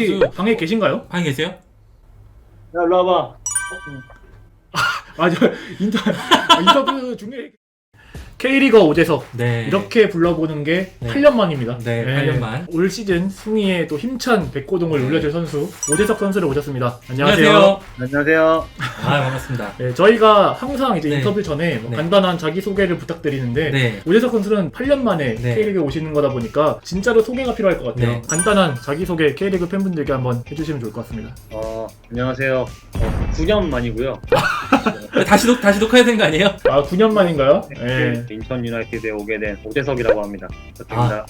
혹시 선수 방에 계신가요? 방에 계세요? 야, 일로 와봐. 아, 저 인터 아, 인터뷰 중에 K리거 오재석 네. 이렇게 불러보는 게 네. 8년 만입니다. 네, 8년 만. 올 시즌 승리에 또 힘찬 백고동을 네. 울려줄 선수 오재석 선수를 모셨습니다. 안녕하세요. 안녕하세요. 안녕하세요. 아 반갑습니다. 네, 저희가 항상 이제 네. 인터뷰 전에 뭐 네. 간단한 자기 소개를 부탁드리는데 네. 오재석 선수는 8년 만에 네. K리그에 오시는 거다 보니까 진짜로 소개가 필요할 것 같아요. 네. 간단한 자기 소개 K리그 팬분들께 한번 해주시면 좋을 것 같습니다. 어, 안녕하세요. 어, 9년 만이고요. 다시 녹 다시 녹화해야 되는 거 아니에요? 아 9년 만인가요? 네. 인천 유나이티드에 오게 된 오재석이라고 합니다. 부탁드립니다.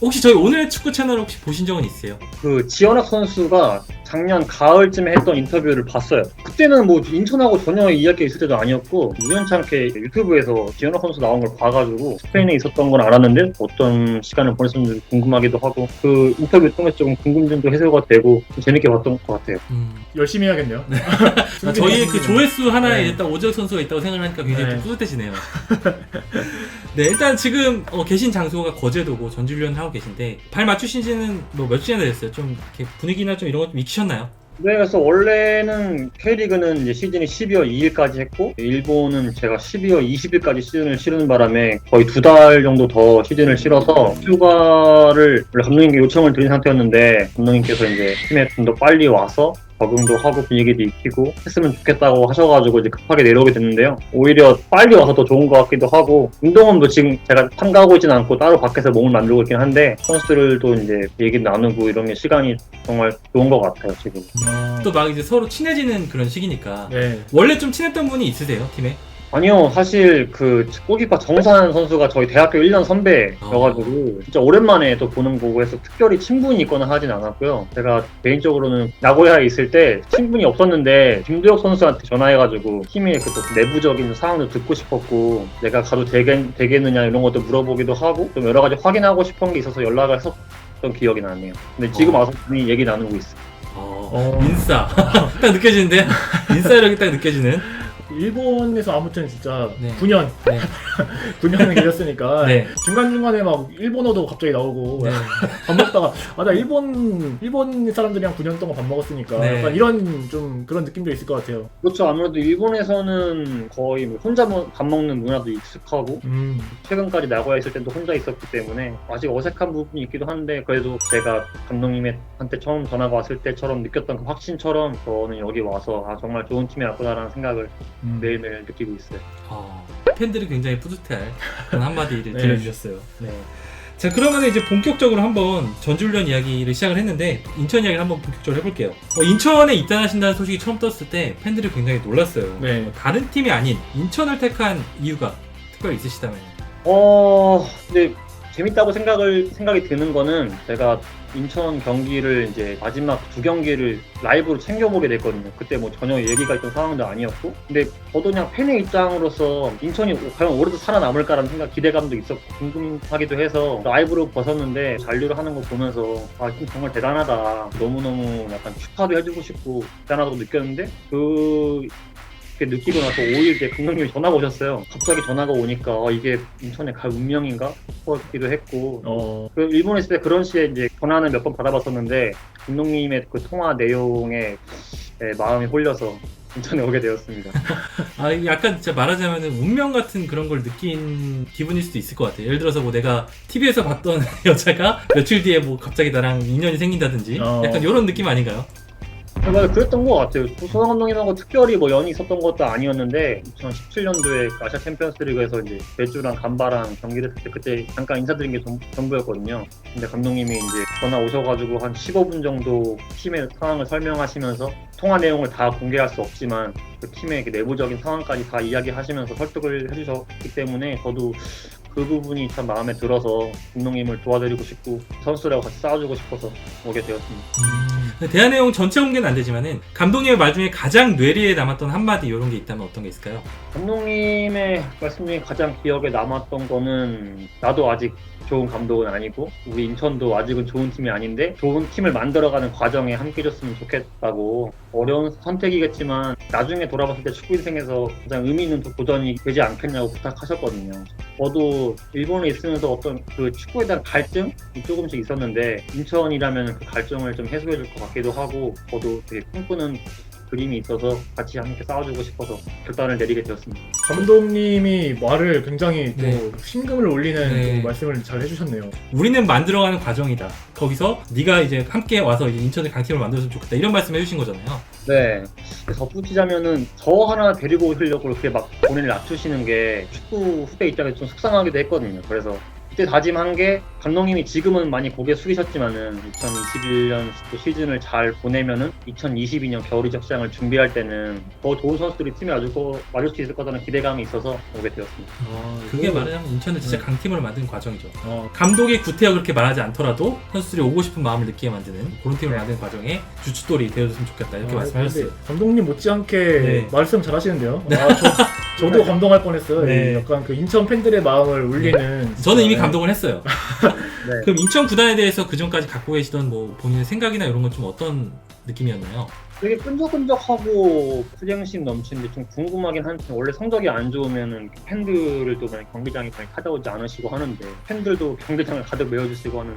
혹시 저희 오늘 축구 채널 혹시 보신 적은 있으세요? 그 지현학 선수가 작년 가을쯤에 했던 인터뷰를 봤어요. 그때는 뭐 인천하고 전혀 이야기 있을 때도 아니었고 우연찮게 유튜브에서 지현학 선수 나온 걸 봐가지고 스페인에 있었던 건 알았는데 어떤 시간을 보냈었는지 궁금하기도 하고 그 인터뷰 통해서 조금 궁금증도 해소가 되고 좀 재밌게 봤던 것 같아요. 음. 열심히 해야겠네요. 아, 저희의 그 조회수 하나에 네. 일단 오재혁 선수가 있다고 생각하니까 굉장히 네. 좀 뿌듯해지네요. 네, 일단 지금 어, 계신 장소가 거제도고 전지훈련 하고 계신데 발 맞추신 지는 뭐몇 시간 됐어요? 좀 이렇게 분위기나 좀 이런 거 좀 익히셨나요? 네, 그래서 원래는 K리그는 이제 시즌이 12월 2일까지 했고 일본은 제가 12월 20일까지 시즌을 치르는 바람에 거의 두 달 정도 더 시즌을 치러서 휴가를 감독님께 요청을 드린 상태였는데 감독님께서 이제 팀에 좀 더 빨리 와서 적응도 하고 분위기도 익히고 했으면 좋겠다고 하셔가지고 이제 급하게 내려오게 됐는데요. 오히려 빨리 와서 더 좋은 것 같기도 하고 운동은 뭐 지금 제가 참가하고 있진 않고 따로 밖에서 몸을 만들고 있긴 한데 선수들도 이제 얘기 나누고 이런 게 시간이 정말 좋은 것 같아요 지금. 어, 또막 이제 서로 친해지는 그런 시기니까 네. 원래 좀 친했던 분이 있으세요 팀에? 아니요, 사실 그 골키퍼 정산 선수가 저희 대학교 1년 선배여가지고 진짜 오랜만에 또 보는 거고 해서 특별히 친분이 있거나 하진 않았고요. 제가 개인적으로는 나고야에 있을 때 친분이 없었는데 김도혁 선수한테 전화해가지고 팀의 그또 내부적인 상황도 듣고 싶었고 내가 가도 되겠, 되겠느냐 이런 것도 물어보기도 하고 좀 여러 가지 확인하고 싶은 게 있어서 연락을 했었던 기억이 나네요. 근데 지금 어. 와서 분이 얘기 나누고 있어요. 어, 어. 인싸 딱 느껴지는데 인싸력이 딱 느껴지는 일본에서 아무튼 진짜 네. 9년 네. 9년을 계셨으니까 네. 중간 중간에 막 일본어도 갑자기 나오고 네. 밥 먹다가 아나 일본 일본 사람들이랑 9년 동안 밥 먹었으니까 네. 약간 이런 좀 그런 느낌도 있을 것 같아요. 그렇죠. 아무래도 일본에서는 거의 뭐 혼자 뭐밥 먹는 문화도 익숙하고 음. 최근까지 나고야 있을 때도 혼자 있었기 때문에 아직 어색한 부분이 있기도 한데 그래도 제가 감독님한테 처음 전화가 왔을 때처럼 느꼈던 그 확신처럼 저는 여기 와서 아 정말 좋은 팀이 왔구나라는 생각을 음. 매일매일 느끼고 있어요. 어, 팬들이 굉장히 뿌듯해할 그런 한마디를 네. 들려주셨어요. 네. 자 그러면 이제 본격적으로 한번 전주훈련 이야기를 시작을 했는데 인천 이야기를 한번 본격적으로 해볼게요. 어, 인천에 입단하신다는 소식이 처음 떴을 때 팬들이 굉장히 놀랐어요. 네. 어, 다른 팀이 아닌 인천을 택한 이유가 특별히 있으시다면? 어 근데 재밌다고 생각을 생각이 드는 거는 제가 인천 경기를 이제 마지막 두 경기를 라이브로 챙겨보게 됐거든요. 그때 뭐 전혀 얘기가 있던 상황도 아니었고, 근데 저도 그냥 팬의 입장으로서 인천이 과연 올해도 살아남을까라는 생각, 기대감도 있었고 궁금하기도 해서 라이브로 벗었는데 잔류를 하는 거 보면서 아, 팀 정말 대단하다. 너무너무 약간 축하도 해주고 싶고 대단하다고 느꼈는데 그 느끼고 나서 5일 뒤에 감독님이 전화가 오셨어요. 갑자기 전화가 오니까 어, 이게 인천에 갈 운명인가 싶기도 했고 어. 그 일본에 있을 때 그런 시에 이제 전화는 몇 번 받아봤었는데 감독님의 그 통화 내용에 예, 마음이 홀려서 인천에 오게 되었습니다. 아 약간 진짜 말하자면 운명 같은 그런 걸 느낀 기분일 수도 있을 것 같아요. 예를 들어서 뭐 내가 TV에서 봤던 여자가 며칠 뒤에 뭐 갑자기 나랑 인연이 생긴다든지 어. 약간 이런 느낌 아닌가요? 맞아요. 그랬던 것 같아요. 소영 감독님하고 특별히 뭐 연이 있었던 것도 아니었는데 2017년도에 아시아 챔피언스리그에서 이제 배주랑 간바랑 경기를 했을 때 그때 잠깐 인사드린 게 전, 전부였거든요. 근데 감독님이 이제 전화 오셔가지고 한 15분 정도 팀의 상황을 설명하시면서 통화 내용을 다 공개할 수 없지만 그 팀의 그 내부적인 상황까지 다 이야기하시면서 설득을 해주셨기 때문에 저도 그 부분이 참 마음에 들어서 감독님을 도와드리고 싶고 선수들하고 같이 싸워주고 싶어서 오게 되었습니다. 근데 대화 내용 전체 공개는 안 되지만은 감독님의 말 중에 가장 뇌리에 남았던 한마디 이런 게 있다면 어떤 게 있을까요? 감독님의 말씀 중에 가장 기억에 남았던 거는 나도 아직 좋은 감독은 아니고 우리 인천도 아직은 좋은 팀이 아닌데 좋은 팀을 만들어가는 과정에 함께 해줬으면 좋겠다고 어려운 선택이겠지만 나중에 돌아봤을 때 축구 인생에서 가장 의미 있는 도전이 되지 않겠냐고 부탁하셨거든요. 저도 일본에 있으면서 어떤 그 축구에 대한 갈증이 조금씩 있었는데 인천이라면 그 갈증을 좀 해소해줄 것 같기도 하고 저도 되게 꿈꾸는 그림이 있어서 같이 함께 싸워주고 싶어서 결단을 내리게 되었습니다. 감독님이 말을 굉장히 또 네. 심금을 올리는 네. 또 말씀을 잘 해주셨네요. 우리는 만들어가는 과정이다. 거기서 네가 이제 함께 와서 이제 인천의 강팀을 만들었으면 좋겠다. 이런 말씀 해주신 거잖아요. 네. 덧붙이자면은 저 하나 데리고 오시려고 그렇게 막 본인을 낮추시는 게 축구 후배 입장에서 좀 속상하기도 했거든요. 그래서 그때 다짐한 게 감독님이 지금은 많이 고개 숙이셨지만은 2021년 시즌을 잘 보내면은 2022년 겨울 이적 시장을 준비할 때는 더 좋은 선수들이 팀에 와줄 거 와줄 수 있을 거라는 기대감이 있어서 오게 되었습니다. 그게 이거- 말하자면 인천은 진짜 네. 강팀을 만드는 과정이죠. 어, 감독의 구태여 그렇게 말하지 않더라도 선수들이 오고 싶은 마음을 느끼게 만드는 그런 팀을 네. 만드는 과정에 주춧돌이 되어줬으면 좋겠다 이렇게 아, 말씀하셨어요. 근데 감독님 못지않게 네. 말씀 잘하시는데요. 아, 저, 저도 감동할 뻔했어요. 네. 이 약간 그 인천 팬들의 마음을 울리는. 저는 이미 네. 감동을 했어요. 네. 그럼 인천 구단에 대해서 그 전까지 갖고 계시던 뭐 본인의 생각이나 이런 건 좀 어떤 느낌이었나요? 되게 끈적끈적하고 투쟁심 넘치는데 좀 궁금하긴 한데 원래 성적이 안 좋으면은 팬들을 또 많이 경기장에 많이 찾아오지 않으시고 하는데 팬들도 경기장을 가득 메워주시고 하는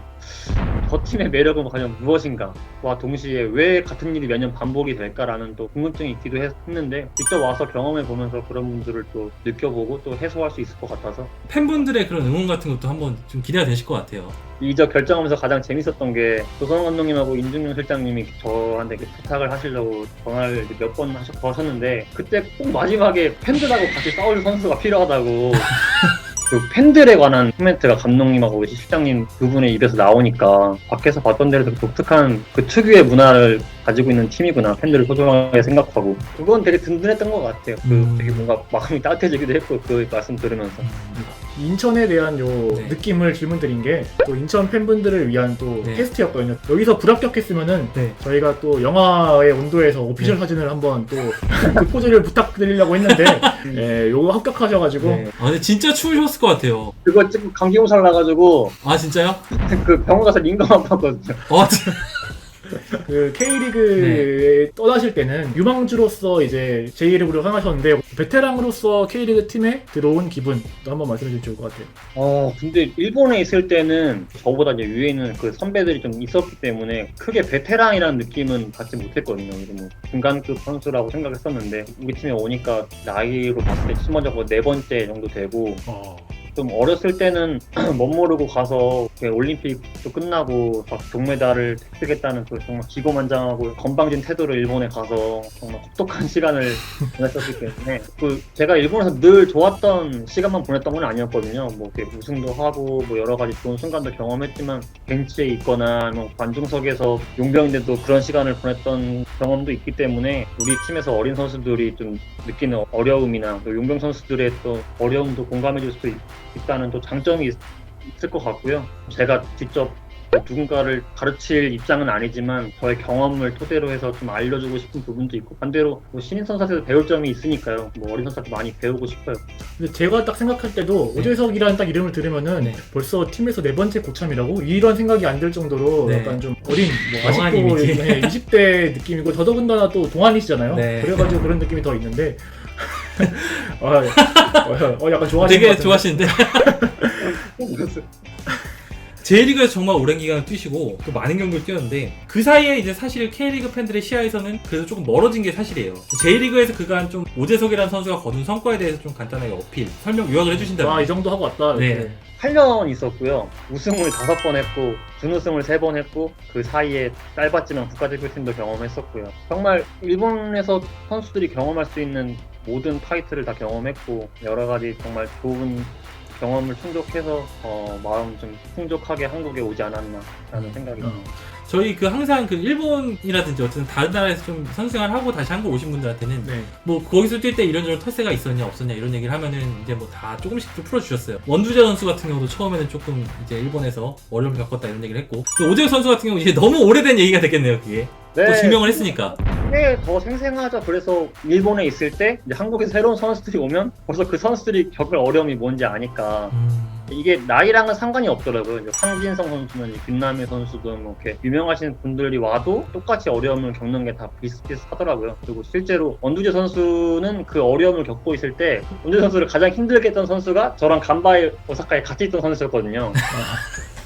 저 팀의 매력은 과연 무엇인가와 동시에 왜 같은 일이 매년 반복이 될까라는 또 궁금증이 있기도 했- 했는데 직접 와서 경험해 보면서 그런 분들을 또 느껴보고 또 해소할 수 있을 것 같아서 팬분들의 그런 응원 같은 것도 한번 좀 기대가 되실 것 같아요. 이적 결정하면서 가장 재밌었던 게 조성원 감독님하고 인중용 실장님이 저한테 부탁을 하시려고 전화를 몇 번 하셨는데 그때 꼭 마지막에 팬들하고 같이 싸울 선수가 필요하다고 그 팬들에 관한 코멘트가 감독님하고 실장님 두 분의 입에서 나오니까 밖에서 봤던 대로 되게 독특한 그 특유의 문화를 가지고 있는 팀이구나 팬들을 소중하게 생각하고 그건 되게 든든했던 것 같아요. 그 음. 되게 뭔가 마음이 따뜻해지기도 했고 그 말씀 들으면서 인천에 대한 요 네. 느낌을 질문 드린 게 또 인천 팬분들을 위한 또 네. 테스트였거든요. 여기서 불합격했으면은 네. 저희가 또 영화의 온도에서 오피셜 네. 사진을 한번 또 그 포즈를 부탁드리려고 했는데 예, 요거 합격하셔가지고 네. 아, 근데 진짜 추우셨을 것 같아요. 그거 찍고 감기 몸살 나가지고 아 진짜요? 그 병원 가서 링거 아팠거든요. 어, 진- 그 K리그에 네. 떠나실 때는 유망주로서 이제 J리그로 향하셨는데 베테랑으로서 K리그 팀에 들어온 기분도 한번 말씀해 주시면 좋을 것 같아요. 어, 근데 일본에 있을 때는 저보다 이제 위에 있는 그 선배들이 좀 있었기 때문에 크게 베테랑이라는 느낌은 받지 못했거든요. 그래서 뭐 중간급 선수라고 생각했었는데 우리 팀에 오니까 나이로 봤을 때 심어져 네 번째 정도 되고 어, 좀 어렸을 때는 못 모르고 가서 그 올림픽도 끝나고 막 동메달을 획득했다는 그 정말 기고만장하고 건방진 태도로 일본에 가서 정말 혹독한 시간을 보냈었기 때문에 그 제가 일본에서 늘 좋았던 시간만 보냈던 건 아니었거든요. 뭐 우승도 하고 뭐 여러 가지 좋은 순간도 경험했지만 벤치에 있거나 뭐 관중석에서 용병인데도 그런 시간을 보냈던 경험도 있기 때문에 우리 팀에서 어린 선수들이 좀 느끼는 어려움이나 또 용병 선수들의 또 어려움도 공감해 줄 수 있, 있다는 또 장점이 있, 을 것 같고요. 제가 직접 뭐 누군가를 가르칠 입장은 아니지만 저의 경험을 토대로 해서 좀 알려주고 싶은 부분도 있고 반대로 뭐 신인 선수한테서 배울 점이 있으니까요. 뭐 어린 선수한테 많이 배우고 싶어요. 근데 제가 딱 생각할 때도 네. 오재석이라는 딱 이름을 들으면은 네. 벌써 팀에서 네 번째 고참이라고 이런 생각이 안 들 정도로 네. 약간 좀 어린 뭐 아직도. 네, 20대 느낌이고 더더군다나 또 동안이시잖아요. 네. 그래가지고 그런 느낌이 더 있는데 어, 어, 어, 약간 좋아하시는 것 되게 같은데. 좋아하시는데 J리그에서 정말 오랜 기간을 뛰시고 또 많은 경기를 뛰었는데 그 사이에 이제 사실 K리그 팬들의 시야에서는 그래도 조금 멀어진 게 사실이에요. J리그에서 그간 좀 오재석이라는 선수가 거둔 성과에 대해서 좀 간단하게 어필, 설명, 요약을 해주신다면 아, 이 정도 하고 왔다. 네. 이렇게. 8년 있었고요. 우승을 다섯 번 했고 준우승을 세번 했고 그 사이에 짧았지만 국가대표팀도 경험했었고요. 정말 일본에서 선수들이 경험할 수 있는 모든 타이틀을 다 경험했고 여러 가지 정말 좋은 경험을 충족해서 어, 마음 좀 풍족하게 한국에 오지 않았나라는 생각이 어. 듭니다. 저희 그 항상 그 일본이라든지 어쨌든 다른 나라에서 좀 선수생활 하고 다시 한국 오신 분들한테는 네. 뭐 거기서 뛸 때 이런저런 텃세가 있었냐 없었냐 이런 얘기를 하면은 이제 뭐 다 조금씩 좀 풀어주셨어요. 원두재 선수 같은 경우도 처음에는 조금 이제 일본에서 어려움을 겪었다 이런 얘기를 했고 또 오재혁 선수 같은 경우 이제 너무 오래된 얘기가 됐겠네요 그게 또 증명을 했으니까 그게 더 생생하죠. 그래서 일본에 있을 때 이제 한국에서 새로운 선수들이 오면 벌써 그 선수들이 겪을 어려움이 뭔지 아니까 음, 이게 나이랑은 상관이 없더라고요. 이제 황진성 선수는 김남일 선수든 뭐 이렇게 유명하신 분들이 와도 똑같이 어려움을 겪는 게 다 비슷비슷하더라고요. 그리고 실제로 원두재 선수는 그 어려움을 겪고 있을 때 원두재 선수를 가장 힘들게 했던 선수가 저랑 간바이 오사카에 같이 있던 선수였거든요.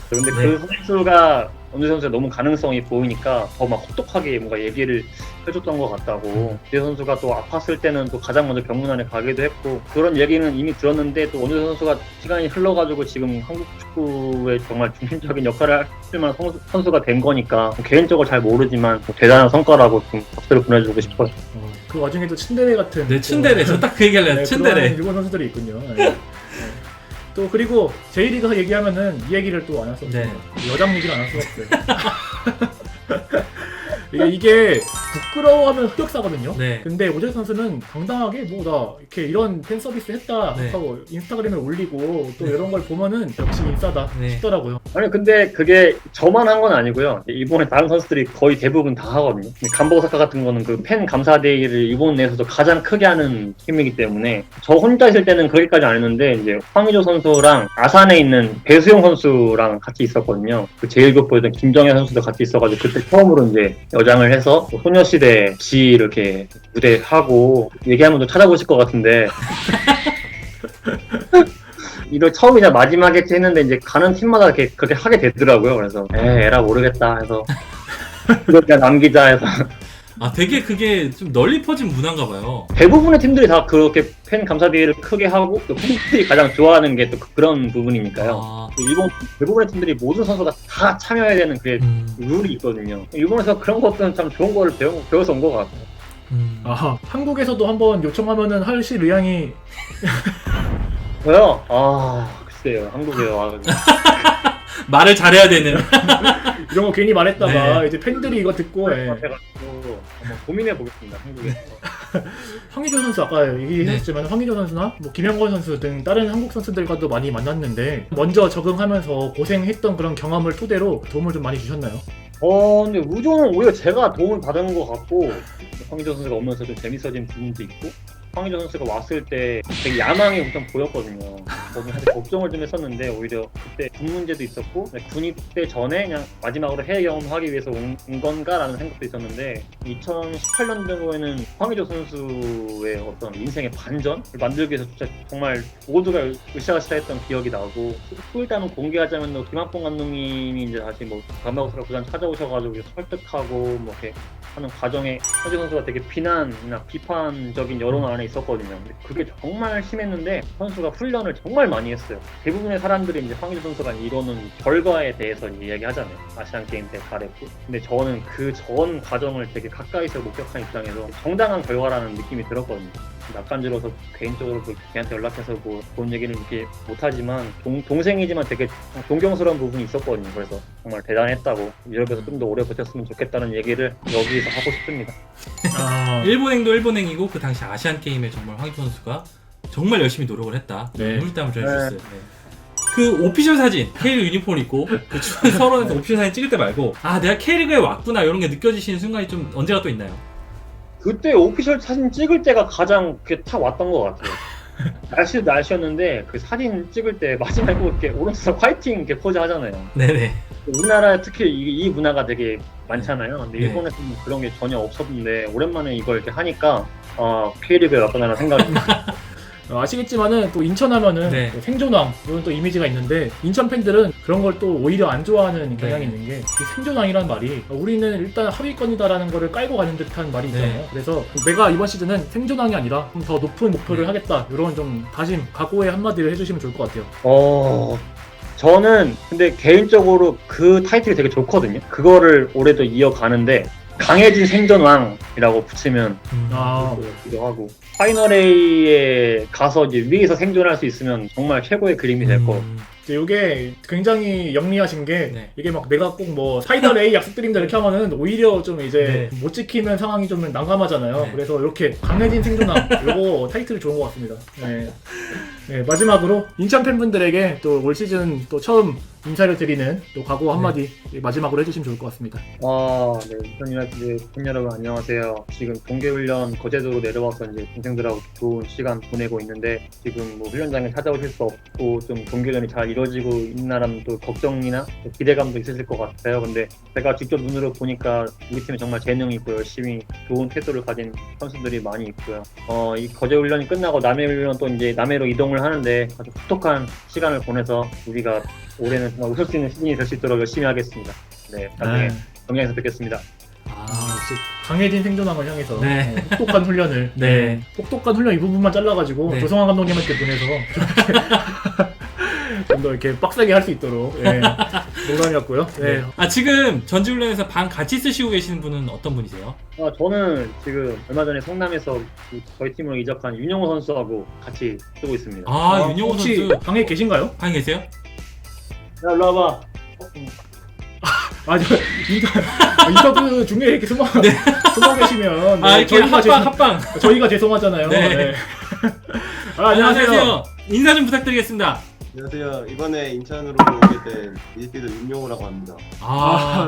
근데 그 선수가 원두재 선수가 너무 가능성이 보이니까 더 막 혹독하게 뭔가 얘기를 해줬던 것 같다고. 이 선수가 또 아팠을 때는 또 가장 먼저 병문 안에 가기도 했고 그런 얘기는 이미 들었는데 또 원주 선수가 시간이 흘러가지고 지금 한국 축구에 정말 중심적인 역할을 할 만한 선수, 선수가 된 거니까 개인적으로 잘 모르지만 뭐 대단한 성과라고 좀 박수를 보내주고 싶어요. 어, 그 와중에도 츤데레 같은 네, 츤데레. 저딱 그 얘기 하려고 네, 츤데레. 그런 일본 선수들이 있군요. 네. 네. 또 그리고 J리그 얘기하면은 이 얘기를 또 안 할 수 없어요. 네. 여장 얘기를 안 할 수가 없어요. 이게, 이게 부끄러워하면 흑역사거든요. 네. 근데 오재 선수는 당당하게 뭐 나 이렇게 이런 팬 서비스 했다 네. 하고 인스타그램에 올리고 또 이런 걸 보면은 역시 인싸다 네. 싶더라고요. 아니 근데 그게 저만 한 건 아니고요. 일본의 다른 선수들이 거의 대부분 다 하거든요. 오사카 같은 거는 그 팬 감사데이를 일본 내에서도 가장 크게 하는 팀이기 때문에 저 혼자 있을 때는 그렇게까지 안 했는데 이제 황의조 선수랑 아산에 있는 배수용 선수랑 같이 있었거든요. 그 제일급 보였던 김정현 선수도 같이 있어가지고 그때 처음으로 이제 여장을 해서 뭐 소녀시대 지 이렇게 무대 하고 얘기하면 또 찾아보실 것 같은데. 이걸 처음이자 마지막에 했는데 이제 가는 팀마다 이렇게 그렇게 하게 되더라고요. 그래서 에 에라 모르겠다. 해서 그냥 남기자 해서 아, 되게 그게 좀 널리 퍼진 문화인가 봐요. 대부분의 팀들이 다 그렇게 팬 감사데이를 크게 하고 또 팬들이 가장 좋아하는 게 또 그런 부분이니까요. 아, 그 일본 대부분의 팀들이 모든 선수가 다 참여해야 되는 그게 음, 룰이 있거든요. 일본에서 그런 것들은 참 좋은 거를 배워, 배워서 온 것 같아요. 음. 아 한국에서도 한번 요청하면은 하실 의향이 저요? 아 글쎄요 한국에 와가지고 말을 잘해야 되는. 이런 거 괜히 말했다가 네. 이제 팬들이 이거 듣고 예. 해가지고 한번 고민해 보겠습니다 한국에서. 황의조 선수 아까 얘기했지만 황의조 선수나 뭐 김영건 선수 등 다른 한국 선수들과도 많이 만났는데 먼저 적응하면서 고생했던 그런 경험을 토대로 도움을 좀 많이 주셨나요? 어, 근데 우조는 오히려 제가 도움을 받은 것 같고, 황희조 선수가 오면서 좀 재밌어진 부분도 있고, 황희조 선수가 왔을 때 되게 야망이 엄청 보였거든요. 저는 사실 걱정을 좀 했었는데, 오히려 그때 군 문제도 있었고, 군 입대 전에 그냥 마지막으로 해외 경험하기 위해서 온, 온 건가라는 생각도 있었는데, 2018년도에는 황희조 선수의 어떤 인생의 반전을 만들기 위해서 진짜 정말 모두가 으쌰으쌰 했던 기억이 나고, 일단은 공개하자면 뭐 김학봉 감독님이 이제 다시 뭐 감독사가 구단 찾아오셔가지고 설득하고 뭐 이렇게 하는 과정에 황재 선수가 되게 비난이나 비판적인 여론 안에 있었거든요. 근데 그게 정말 심했는데 선수가 훈련을 정말 많이 했어요. 대부분의 사람들이 이제 황희조 선수가 이루는 결과에 대해서 이야기하잖아요. 아시안 게임 때 잘했고. 근데 저는 그 전 과정을 되게 가까이서 목격한 입장에서 정당한 결과라는 느낌이 들었거든요. 낯간지러서 개인적으로 그 걔한테 연락해서 뭐 그런 얘기는 이렇게 못하지만 동, 동생이지만 되게 존경스러운 부분이 있었거든요. 그래서 정말 대단했다고 유럽에서 좀 더 오래 버텼으면 좋겠다는 얘기를 여기서 하고 싶습니다. 아, 일본행도 일본행이고 그 당시 아시안 게임에 정말 황희조 선수가 정말 열심히 노력을 했다. 네. 물담을 전해주셨어요. 그 오피셜 사진, K리그 유니폼 입고 그 추운 서론에서 오피셜 사진 찍을 때 말고 아 내가 K리그에 왔구나 이런 게 느껴지시는 순간이 좀 언제가 또 있나요? 그때 오피셜 사진 찍을 때가 가장 그게 탁 왔던 것 같아요. 날씨도 날씨였는데 그 사진 찍을 때 마지막에 꼭 이렇게 오른손 화이팅 이렇게 포즈 하잖아요. 네네. 우리나라 특히 이, 이 문화가 되게 많잖아요. 근데 네. 일본에서는 그런 게 전혀 없었는데 오랜만에 이걸 이렇게 하니까 어, K리그에 왔구나라는 생각이 어, 아시겠지만은 또 인천 하면은 네. 또 생존왕 이런 또 이미지가 있는데 인천 팬들은 그런 걸 또 오히려 안 좋아하는 경향이 네. 있는 게 이 생존왕이라는 말이 우리는 일단 하위권이다라는 거를 깔고 가는 듯한 말이 있잖아요. 네. 그래서 내가 이번 시즌은 생존왕이 아니라 좀 더 높은 목표를 네. 하겠다 이런 좀 다짐, 각오의 한마디를 해주시면 좋을 것 같아요. 어, 저는 근데 개인적으로 그 타이틀이 되게 좋거든요. 그거를 올해도 이어가는데 강해진 생존왕이라고 붙이면 음. 아, 기도 하고 파이널 A에 가서 이제 위에서 생존할 수 있으면 정말 최고의 그림이 될 거. 음. 이제 이게 굉장히 영리하신 게 네. 이게 막 내가 꼭뭐 사이다 레이 약속드립니다 이렇게 하면은 오히려 좀 이제 못 지키는 상황이 좀 난감하잖아요. 네. 그래서 이렇게 강해진 생존함 요거 타이틀 좋은 것 같습니다. 네. 네, 마지막으로 인천 팬분들에게 또 올 시즌 또 처음 인사를 드리는 또 각오 한마디 마지막으로 해주시면 좋을 것 같습니다. 아, 네. 우선 유나이티드 팬 여러분 안녕하세요. 지금 동계훈련 거제도로 내려와서 이제 동생들하고 좋은 시간 보내고 있는데 지금 뭐 훈련장에 찾아오실 수 없고 좀 동계훈련이 잘 이루어지고 있나라는 또 걱정이나 또 기대감도 있으실 것 같아요. 근데 제가 직접 눈으로 보니까 우리 팀에 정말 재능이 있고 열심히 좋은 태도를 가진 선수들이 많이 있고요. 어, 이 거제 훈련이 끝나고 남해 훈련 또 이제 남해로 이동을 하는데 아주 후톡한 시간을 보내서 우리가 올해는 정말 웃을 수 있는 시즌이 될 수 있도록 열심히 하겠습니다. 네, 나중에 영상에서 뵙겠습니다. 아, 역시 강해진 생존함을 향해서 네. 어, 혹독한 훈련을 네. 혹독한 훈련 이 부분만 잘라가지고 네. 조성환 감독님한테 보내서 좀 더 이렇게 빡세게 할 수 있도록 예, 농담이었고요. 네. 아 지금 전지훈련에서 방 같이 쓰시고 계시는 분은 어떤 분이세요? 아, 저는 지금 얼마 전에 성남에서 그 저희 팀으로 이적한 윤영호 선수하고 같이 쓰고 있습니다. 아, 윤영호 혹시 선수 방에 계신가요? 방에 계세요? 야, 일로 와봐. 아, 저 인터, 인터뷰 중에 이렇게 숨어, 숨어 계시면 아 네, 이렇게 저희가, 죄송, 합방 합방. 저희가 죄송하잖아요. 네. 네. 아, 안녕하세요. 인사 좀 부탁드리겠습니다. 안녕하세요. 이번에 인천으로 오게 된 미드필더 윤용호라고 합니다. 아,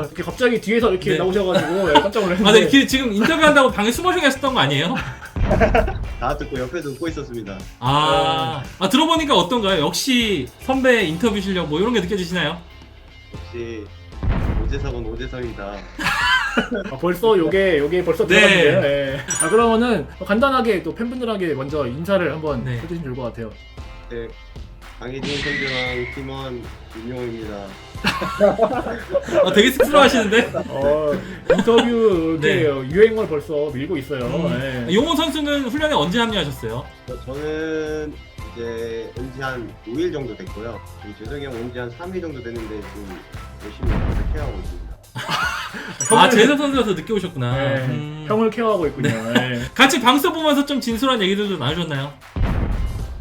아, 이렇게 갑자기 뒤에서 이렇게 네. 나오셔가지고 예, 깜짝 놀랐는데. 아, 네, 그 지금 인터뷰한다고 방에 숨어서 계셨던 거 아니에요? 다 듣고 옆에서 웃고 있었습니다. 아, 아 들어보니까 어떤가요? 역시 선배 인터뷰 실력 뭐 이런 게 느껴지시나요? 역시 오재석은 오재석이다. 아, 벌써 요게 요게 벌써 네. 들어갔는데요. 예. 아 그러면은 간단하게 또 팬분들에게 먼저 인사를 한번 네. 해주시면 좋을 것 같아요. 네, 강혜진 선수랑 팀원 윤용호입니다. 아, 되게 쑥스러워하시는데? 어, 인터뷰 네. 유행을 벌써 밀고 있어요. 음. 예. 용호 선수는 훈련에 언제 합류하셨어요? 저- 저는 이제 온지 한 5일 정도 됐고요. 지금 재석이 형 온지 한 3일 정도 됐는데 지금 열심히 옆에서 케어하고 있습니다. 아, 재석 선수가 더 늦게 오셨구나. 예. 음. 형을 케어하고 있군요. 예. 같이 방송 보면서 좀 진솔한 얘기들도 나누셨나요?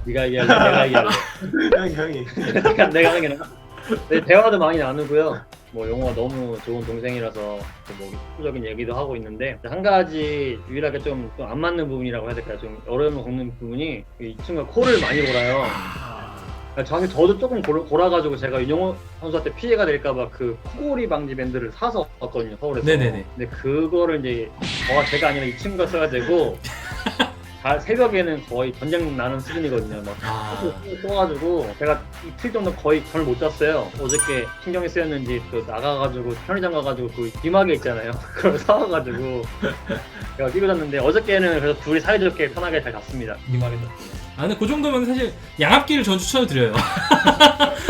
네가 얘기할래, 내가 얘기할래. 형이 형이. 내가, 내가 하는 게 나아. 네, 대화도 많이 나누고요. 뭐 용호가 너무 좋은 동생이라서 뭐 수적인 얘기도 하고 있는데 한 가지 유일하게 좀 안 맞는 부분이라고 해야 될까요? 좀 어려움을 겪는 부분이 이 친구가 코를 많이 골아요. 그러니까 저한테 저도 조금 골, 골아 가지고 제가 윤영호 선수한테 피해가 될까봐 그 코골이 방지 밴드를 사서 왔거든요 서울에서. 네네네. 근데 그거를 이제 저가 제가 아니라 이 친구가 써야 되고 다 새벽에는 거의 전쟁 나는 수준이거든요. 막 아, 써가지고 제가 이틀 정도 거의 잠을 못 잤어요. 어저께 신경이 쓰였는지 또 나가가지고 편의점 가가지고 그 귀마개 있잖아요. 그걸 사와가지고 제가 끼고 잤는데 어저께는 그래서 둘이 사이좋게 편하게 잘 잤습니다. 이 말이다. 아, 근데 그 정도면 사실 양압기를 전 추천해드려요.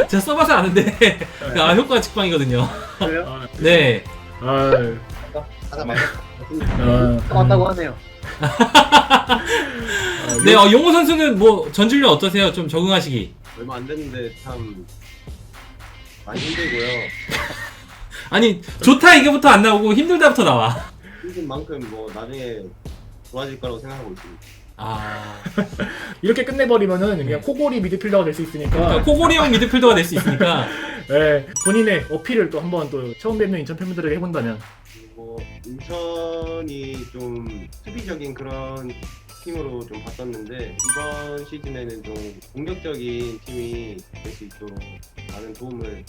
제가 써봐서 아는데, 아, 효과가 직방이거든요. 그래요? 아, 네. 아. 아, 왔다고 하네요. 네, 어, 용호 선수는 뭐 전진료 어떠세요? 좀 적응하시기. 얼마 안 됐는데 참 많이 힘들고요. 아니, 좋다 이게부터 안 나오고 힘들다부터 나와. 힘든 만큼 뭐 나중에 좋아질 거라고 생각하고 있습니다. 아, 이렇게 끝내버리면은 네. 그냥 코골이 미드필더가 될 수 있으니까 그러니까 코골이형 미드필더가 될 수 있으니까. 예, 본인의 어필을 또 한번 또 처음 뵙는 인천 팬분들에게 해본다면 뭐 인천이 좀 수비적인 그런 팀으로 좀 봤었는데 이번 시즌에는 좀 공격적인 팀이 될 수 있도록 많은 도움을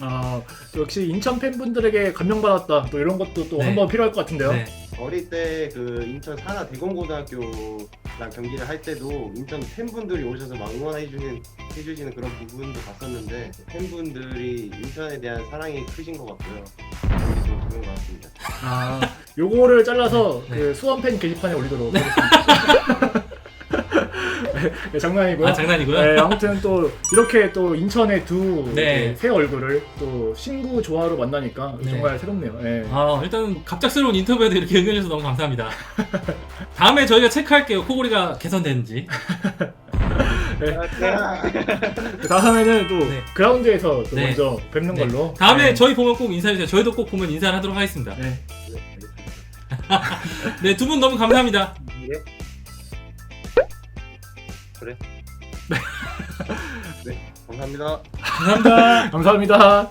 아 역시 인천 팬분들에게 감명받았다 또 이런 것도 또 네. 한번 필요할 것 같은데요. 네. 어릴 때 그 인천 산하 대공고등학교랑 경기를 할 때도 인천 팬분들이 오셔서 막 응원해주는 해주시는 그런 부분도 봤었는데 팬분들이 인천에 대한 사랑이 크신 것 같고요. 그게 좀 좋은 것 같습니다. 아 요거를 잘라서 네. 그 수원 팬 게시판에 올리도록 하겠습니다. 네, 장난이고요. 아, 장난이고요. 네, 아무튼 또 이렇게 또 인천의 두 네. 새 얼굴을 또 신구 조화로 만나니까 네. 정말 새롭네요. 네. 아, 일단 갑작스러운 인터뷰에도 이렇게 응해주셔서 너무 감사합니다. 다음에 저희가 체크할게요. 코골이가 개선되는지. 그 다음에는 또 네. 그라운드에서 또 네. 먼저 뵙는 네. 걸로. 다음에 네. 저희 보면 꼭 인사해주세요. 저희도 꼭 보면 인사를 하도록 하겠습니다. 네. 네. 네, 두분 너무 감사합니다. 예? 감사합니다. 감사합니다. 감사합니다.